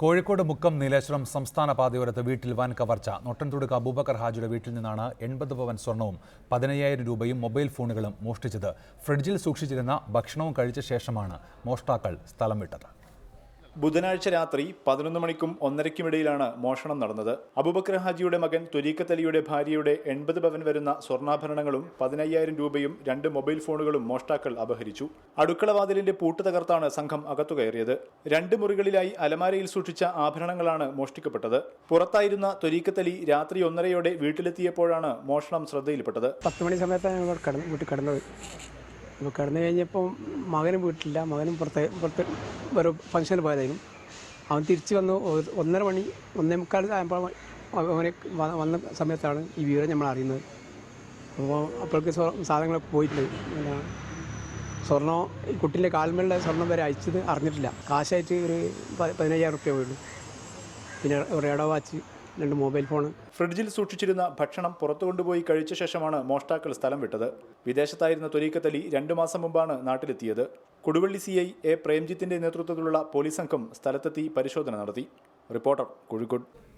കോഴിക്കോട് മുക്കം നീലേശ്വരം സംസ്ഥാന പാതയോരത്ത് വീട്ടിൽ വൻ കവർച്ച. നൊട്ടൻതുടുക്ക് അബൂബക്കർ ഹാജിയുടെ വീട്ടിൽ നിന്നാണ് എൺപത് പവൻ സ്വർണവും പതിനയ്യായിരം രൂപയും മൊബൈൽ ഫോണുകളും മോഷ്ടിച്ചത്. ഫ്രിഡ്ജിൽ സൂക്ഷിച്ചിരുന്ന ഭക്ഷണവും കഴിച്ച ശേഷമാണ് മോഷ്ടാക്കൾ സ്ഥലം വിട്ടത്. ബുധനാഴ്ച രാത്രി പതിനൊന്ന് മണിക്കും ഒന്നരയ്ക്കുമിടയിലാണ് മോഷണം നടന്നത്. അബുബക്കർ ഹാജിയുടെ മകൻ അലിയുടെ ഭാര്യയുടെ എൺപത് പവൻ വരുന്ന സ്വർണാഭരണങ്ങളും പതിനയ്യായിരം രൂപയും രണ്ട് മൊബൈൽ ഫോണുകളും മോഷ്ടാക്കൾ അപഹരിച്ചു. അടുക്കളവാതിലിന്റെ പൂട്ട് തകർത്താണ് സംഘം അകത്തുകയറിയത്. രണ്ട് മുറികളിലായി അലമാരയിൽ സൂക്ഷിച്ച ആഭരണങ്ങളാണ് മോഷ്ടിക്കപ്പെട്ടത്. പുറത്തായിരുന്ന അലി രാത്രി ഒന്നരയോടെ വീട്ടിലെത്തിയപ്പോഴാണ് മോഷണം ശ്രദ്ധയിൽപ്പെട്ടത്. പത്ത് മണി സമയത്താണ് വീട്ടിൽ കിടന്നത്. അപ്പോൾ കിടന്നു കഴിഞ്ഞപ്പോൾ മകനും വീട്ടിലില്ല. മകനും പുറത്തെ പുറത്ത് ഒരു ഫംഗ്ഷന് പോയതായിരുന്നു. അവൻ തിരിച്ചു വന്നു. ഒന്നര മണി ഒന്നേ മുക്കാൽ ആയപ്പോൾ അവനെ വന്ന സമയത്താണ് ഈ വിവരം നമ്മൾ അറിയുന്നത്. അപ്പോൾ അപ്പോഴേക്ക് സാധനങ്ങളൊക്കെ പോയിട്ടുണ്ട്. പിന്നെ സ്വർണം ഈ കുട്ടീന്റെ കാൽമേളിലെ സ്വർണം വരെ അയച്ചത് അറിഞ്ഞിട്ടില്ല. കാശായിട്ട് ഒരു പതിനയ്യായിരം റുപ്യ പോയുള്ളൂ. പിന്നെ റേഡോ വാച്ച് രണ്ട് മൊബൈൽ ഫോൺ ഫ്രിഡ്ജിൽ സൂക്ഷിച്ചിരുന്ന ഭക്ഷണം പുറത്തു കൊണ്ടുപോയി കഴിച്ച ശേഷമാണ് മോഷ്ടാക്കൾ സ്ഥലം വിട്ടത്. വിദേശത്തായിരുന്ന തൊലീക്കത്ത് അലി രണ്ടു മാസം മുമ്പാണ് നാട്ടിലെത്തിയത്. കൊടുവള്ളി സി ഐ എ പ്രേംജിത്തിന്റെ നേതൃത്വത്തിലുള്ള പോലീസ് സംഘം സ്ഥലത്തെത്തി പരിശോധന നടത്തി. റിപ്പോർട്ടർ കോഴിക്കോട്.